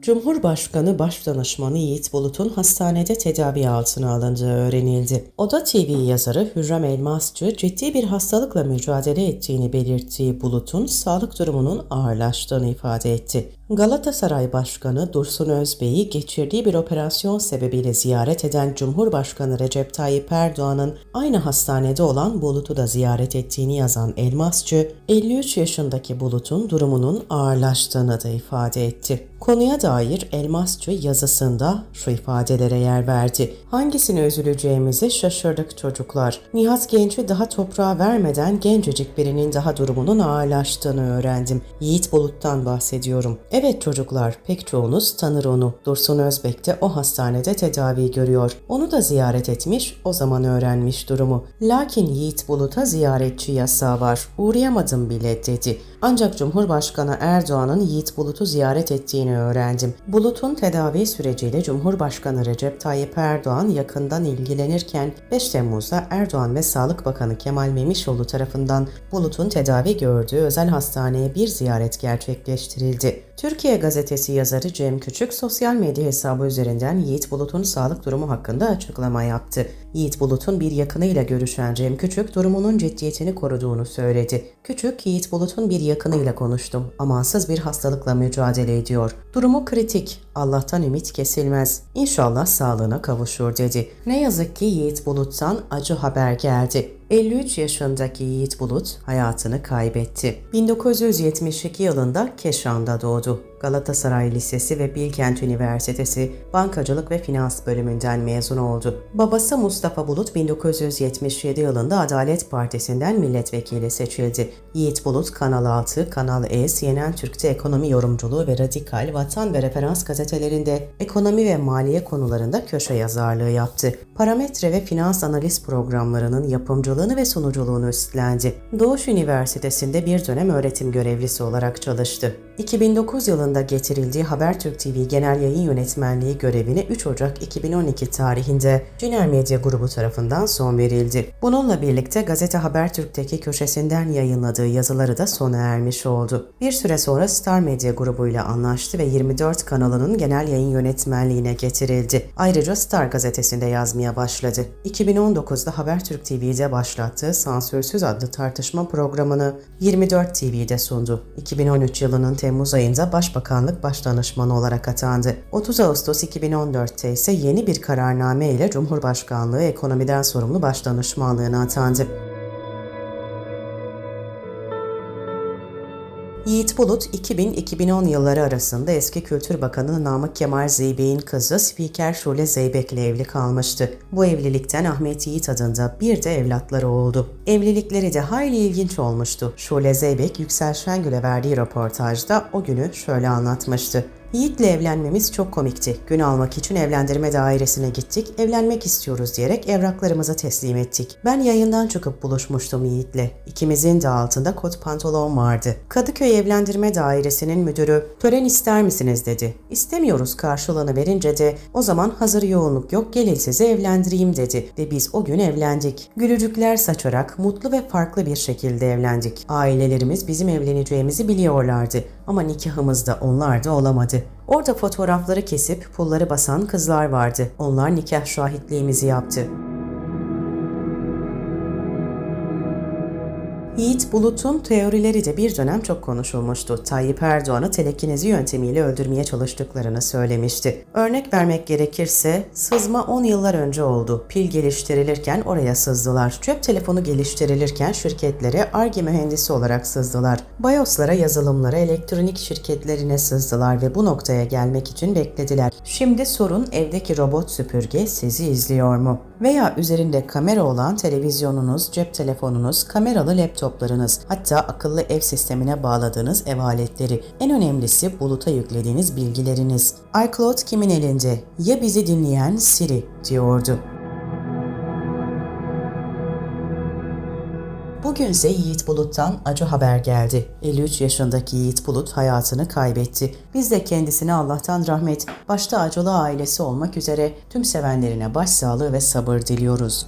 Cumhurbaşkanı Başdanışmanı Yiğit Bulut'un hastanede tedavi altına alındığı öğrenildi. Oda TV yazarı Hürrem Elmasçı ciddi bir hastalıkla mücadele ettiğini belirttiği Bulut'un sağlık durumunun ağırlaştığını ifade etti. Galatasaray Başkanı Dursun Özbey'i geçirdiği bir operasyon sebebiyle ziyaret eden Cumhurbaşkanı Recep Tayyip Erdoğan'ın aynı hastanede olan Bulut'u da ziyaret ettiğini yazan Elmasçı, 53 yaşındaki Bulut'un durumunun ağırlaştığını da ifade etti. Konuya dair Elmasçı yazısında şu ifadelere yer verdi. Hangisine üzüleceğimizi şaşırdık çocuklar. Nihat Genç'i daha toprağa vermeden gencecik birinin daha durumunun ağırlaştığını öğrendim. Yiğit Bulut'tan bahsediyorum. Çocuklar, pek çoğunuz tanır onu. Dursun Özbek de o hastanede tedavi görüyor. Onu da ziyaret etmiş, o zaman öğrenmiş durumu. Lakin Yiğit Bulut'a ziyaretçi yasağı var. Uğrayamadım bile dedi. Ancak Cumhurbaşkanı Erdoğan'ın Yiğit Bulut'u ziyaret ettiğini öğrendim. Bulut'un tedavi süreciyle Cumhurbaşkanı Recep Tayyip Erdoğan yakından ilgilenirken 5 Temmuz'da Erdoğan ve Sağlık Bakanı Kemal Memişoğlu tarafından Bulut'un tedavi gördüğü özel hastaneye bir ziyaret gerçekleştirildi. Türkiye Gazetesi yazarı Cem Küçük sosyal medya hesabı üzerinden Yiğit Bulut'un sağlık durumu hakkında açıklama yaptı. Yiğit Bulut'un bir yakınıyla görüşen Cem Küçük durumunun ciddiyetini koruduğunu söyledi. Küçük, Yiğit Bulut'un bir yakınıyla konuştum. Amansız bir hastalıkla mücadele ediyor. Durumu kritik. Allah'tan ümit kesilmez. İnşallah sağlığına kavuşur dedi. Ne yazık ki Yiğit Bulut'tan acı haber geldi. 53 yaşındaki Yiğit Bulut hayatını kaybetti. 1972 yılında Keşan'da doğdu. Galatasaray Lisesi ve Bilkent Üniversitesi Bankacılık ve Finans bölümünden mezun oldu. Babası Mustafa Bulut 1977 yılında Adalet Partisi'nden milletvekili seçildi. Yiğit Bulut Kanal 6, Kanal E, CNN Türk'te ekonomi yorumculuğu ve Radikal, Vatan ve Referans gazetelerinde ekonomi ve maliye konularında köşe yazarlığı yaptı. Parametre ve finans analiz programlarının yapımcılığını ve sunuculuğunu üstlendi. Doğuş Üniversitesi'nde bir dönem öğretim görevlisi olarak çalıştı. 2009 yılında getirildiği Habertürk TV Genel Yayın Yönetmenliği görevine 3 Ocak 2012 tarihinde Ciner Medya Grubu tarafından son verildi. Bununla birlikte gazete Habertürk'teki köşesinden yayınladığı yazıları da sona ermiş oldu. Bir süre sonra Star Medya Grubu ile anlaştı ve 24 kanalının genel yayın yönetmenliğine getirildi. Ayrıca Star gazetesinde yazmaya başladı. 2019'da Habertürk TV'de başlattığı Sansürsüz adlı tartışma programını 24 TV'de sundu. 2013 yılının Temmuz ayında Başbakanlık Başdanışmanı olarak atandı. 30 Ağustos 2014'te ise yeni bir kararname ile Cumhurbaşkanlığı Ekonomiden Sorumlu Başdanışmanlığına atandı. Yiğit Bulut 2000-2010 yılları arasında eski Kültür Bakanı Namık Kemal Zeybek'in kızı Spiker Şule Zeybek'le evli kalmıştı. Bu evlilikten Ahmet Yiğit adında bir de evlatları oldu. Evlilikleri de hayli ilginç olmuştu. Şule Zeybek Yüksel Şengül'e verdiği röportajda o günü şöyle anlatmıştı. Yiğit'le evlenmemiz çok komikti. Gün almak için evlendirme dairesine gittik. Evlenmek istiyoruz diyerek evraklarımızı teslim ettik. Ben yayından çıkıp buluşmuştum Yiğit'le. İkimizin de altında kot pantolon vardı. Kadıköy Evlendirme Dairesi'nin müdürü tören ister misiniz dedi. İstemiyoruz karşılığını verince de o zaman hazır yoğunluk yok gelin sizi evlendireyim dedi. Ve biz o gün evlendik. Gülücükler saçarak mutlu ve farklı bir şekilde evlendik. Ailelerimiz bizim evleneceğimizi biliyorlardı. Ama nikahımızda onlar da olamadı. Orada fotoğrafları kesip pulları basan kızlar vardı. Onlar nikah şahitliğimizi yaptı. Yiğit Bulut'un teorileri de bir dönem çok konuşulmuştu. Tayyip Erdoğan'ı telekinezi yöntemiyle öldürmeye çalıştıklarını söylemişti. Örnek vermek gerekirse sızma 10 yıllar önce oldu. Pil geliştirilirken oraya sızdılar. Cep telefonu geliştirilirken şirketlere ARGE mühendisi olarak sızdılar. BIOS'lara, yazılımlara, elektronik şirketlerine sızdılar ve bu noktaya gelmek için beklediler. Şimdi sorun evdeki robot süpürge sizi izliyor mu? Veya üzerinde kamera olan televizyonunuz, cep telefonunuz, kameralı laptoplarınız, hatta akıllı ev sistemine bağladığınız ev aletleri. En önemlisi buluta yüklediğiniz bilgileriniz. iCloud kimin elinde? Ya bizi dinleyen Siri diyordu. Bugünse Yiğit Bulut'tan acı haber geldi. 53 yaşındaki Yiğit Bulut hayatını kaybetti. Biz de kendisine Allah'tan rahmet, başta acılı ailesi olmak üzere tüm sevenlerine başsağlığı ve sabır diliyoruz.